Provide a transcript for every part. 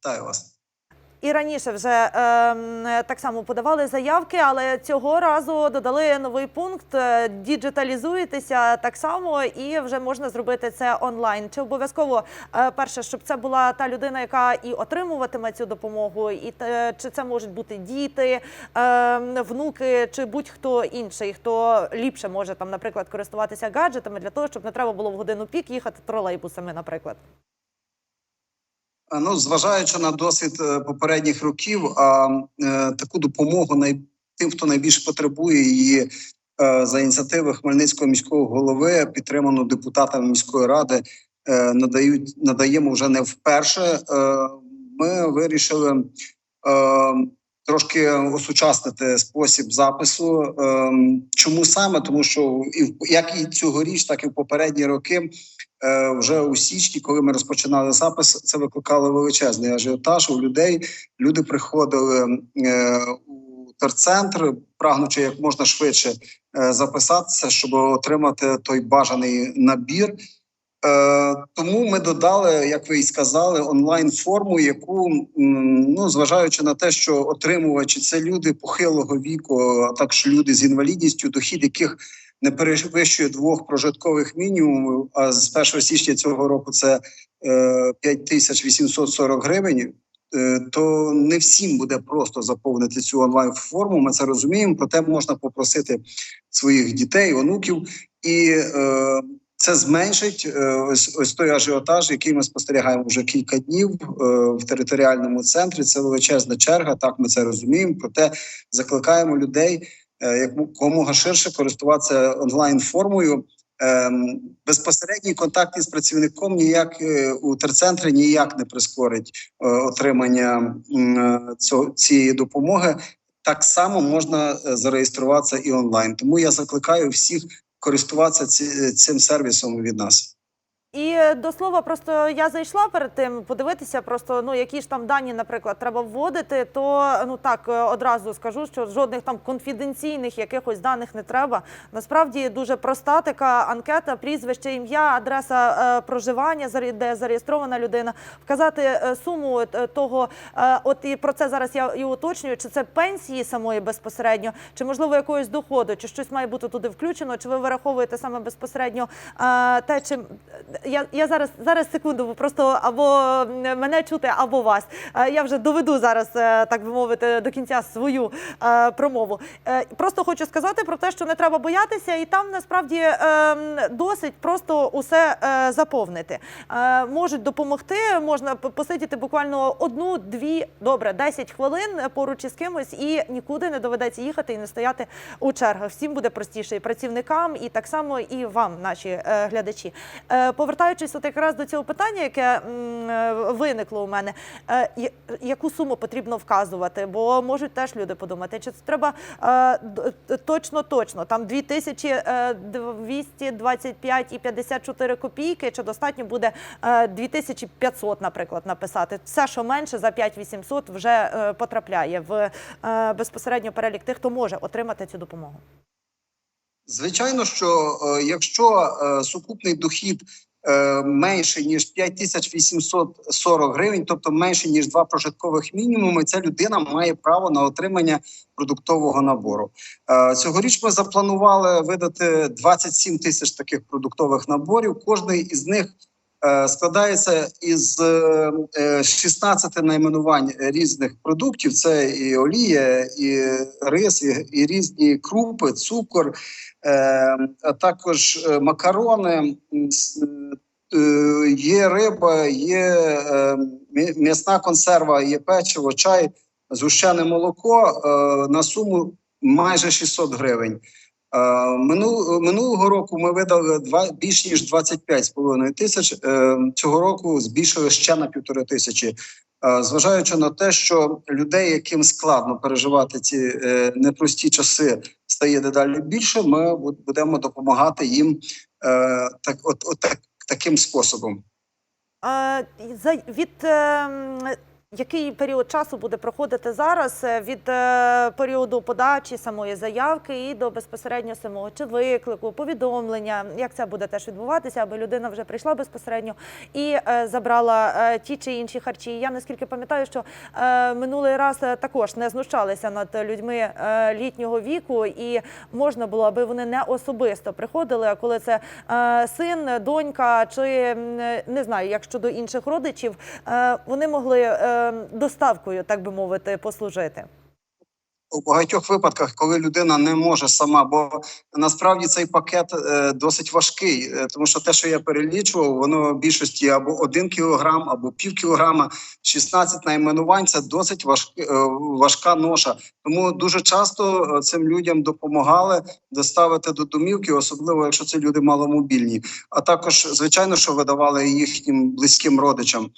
Вітаю вас. І раніше вже ем, так само подавали заявки, але цього разу додали новий пункт: е, діджиталізуєтеся так само, і вже можна зробити це онлайн. Чи обов'язково е, перше, щоб це була та людина, яка і отримуватиме цю допомогу, і те, чи це можуть бути діти, ем, внуки, чи будь-хто інший, хто ліпше може там, наприклад, користуватися гаджетами для того, щоб не треба було в годину пік їхати тролейбусами, наприклад. А, Ну, зважаючи на досвід е, попередніх років, а е, таку допомогу най... тим, хто найбільше потребує її е, за ініціативи Хмельницького міського голови, підтриману депутатами міської ради, е, надають надаємо вже не вперше. Е, ми вирішили е, трошки осучаснити спосіб запису. Е, чому саме? Тому що і як і цьогоріч, так і в попередні роки. Е, вже у січні, коли ми розпочинали запис, це викликало величезний ажіотаж у людей. Люди приходили е, у терцентр, прагнучи як можна швидше е, записатися, щоб отримати той бажаний набір. Е, тому ми додали, як ви і сказали, онлайн форму, яку ну зважаючи на те, що отримувачі це люди похилого віку, а також люди з інвалідністю, дохід яких не перевищує двох прожиткових мінімумів. А з 1 січня цього року це е, 5840 гривень. е, То не всім буде просто заповнити цю онлайн форму. Ми це розуміємо. Проте можна попросити своїх дітей, онуків, і е, це зменшить е, ось ось той ажіотаж, який ми спостерігаємо вже кілька днів е, в територіальному центрі. Це величезна черга. Так ми це розуміємо. Проте закликаємо людей е, як якомога ширше користуватися онлайн формою. Ем, Безпосередній контакт із працівником ніяк у терцентрі ніяк не прискорить отримання цієї допомоги. Так само можна зареєструватися і онлайн. Тому я закликаю всіх користуватися цим сервісом від нас. І е, до слова, просто я зайшла перед тим подивитися, просто ну які ж там дані, наприклад, треба вводити. То ну так е, одразу скажу, що жодних там конфіденційних якихось даних не треба. Насправді дуже проста така анкета: прізвище, ім'я, адреса е, проживання, де зареєстрована людина, вказати е, суму того. е, от і про це зараз я і уточнюю, чи це пенсії самої безпосередньо, чи можливо якогось доходу, чи щось має бути туди включено, чи ви вираховуєте саме безпосередньо е, те, чи я, я зараз зараз секунду, просто або мене чути, або вас. Е, Я вже доведу зараз, е, так би мовити, до кінця свою е, промову. Просто хочу сказати про те, що не треба боятися, і там насправді е, досить просто усе заповнити. Можуть допомогти, можна посидіти буквально одну, дві, добре, 10 хвилин поруч із кимось, і нікуди не доведеться їхати і не стояти у чергах. Всім буде простіше і працівникам, і так само і вам, наші глядачі. Повертаючись от якраз до цього питання, яке е, виникло у мене, е, яку суму потрібно вказувати? Бо можуть теж люди подумати, чи це треба е, точно, точно там 2225 і 54 копійки, чи достатньо буде е, 2500, наприклад, написати. Все, що менше за 5800 вже потрапляє в безпосередньо перелік тих, хто може отримати цю допомогу. Звичайно, що якщо сукупний дохід менше ніж 5840 гривень, тобто менше ніж два прожиткових мінімуми, ця людина має право на отримання продуктового набору. Е, цьогоріч ми запланували видати 27 тисяч таких продуктових наборів. Кожний із них е, складається із е, е, 16 найменувань різних продуктів: це і олія, і рис, і, і різні крупи, цукор, е, а також е, макарони. е, Є риба, є е, м'ясна консерва, є печиво, чай, згущене молоко е, на суму майже 600 гривень. Е, Минулого року ми видали два більш ніж 25,5 тисяч. Е, Цього року збільшили ще на півтори тисячі. Е, Зважаючи на те, що людей, яким складно переживати ці непрості часи, стає дедалі більше. Ми будемо допомагати їм так, от, от так, таким способом. Від е, м, Який період часу буде проходити зараз е, від е, періоду подачі самої заявки і до безпосередньо самого чи виклику, повідомлення? Як це буде теж відбуватися, аби людина вже прийшла безпосередньо і е, забрала ті чи інші харчі? Я наскільки пам'ятаю, що минулий раз також не знущалися над людьми літнього віку, і можна було, аби вони не особисто приходили. А коли це син, донька чи не знаю, як щодо інших родичів, вони могли доставкою, так би мовити, послужити. у багатьох випадках, коли людина не може сама, бо насправді цей пакет е, досить важкий, е, тому що те, що я перелічував, воно в більшості або один кілограм, або пів кілограма, 16 найменувань це досить важк, е, важка ноша. Тому дуже часто е, цим людям допомагали доставити до домівки, особливо якщо це люди маломобільні. А також, звичайно, що видавали їхнім близьким родичам.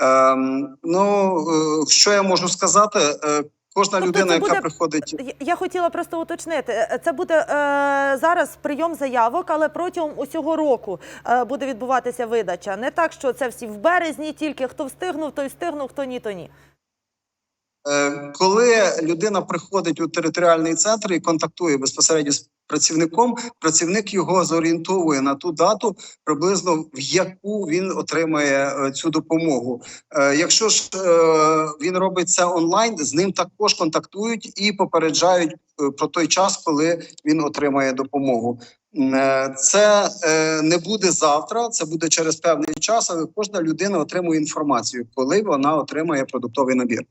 Ем, ну е, що я можу сказати? Е, Кожна Тобто людина, це яка приходить Я- хотіла просто уточнити. Е, Це буде е, зараз прийом заявок, але протягом усього року е, буде відбуватися видача. Не так, що це всі в березні, тільки хто встигнув, той встигнув, хто ні, то ні. Е, Коли людина приходить у територіальний центр і контактує безпосередньо з працівником, працівник його зорієнтовує на ту дату, приблизно в яку він отримає е, цю допомогу. Е, Якщо ж е, він робить це онлайн, з ним також контактують і попереджають про той час, коли він отримає допомогу. Це не буде завтра, це буде через певний час, але кожна людина отримує інформацію, коли вона отримає продуктовий набір.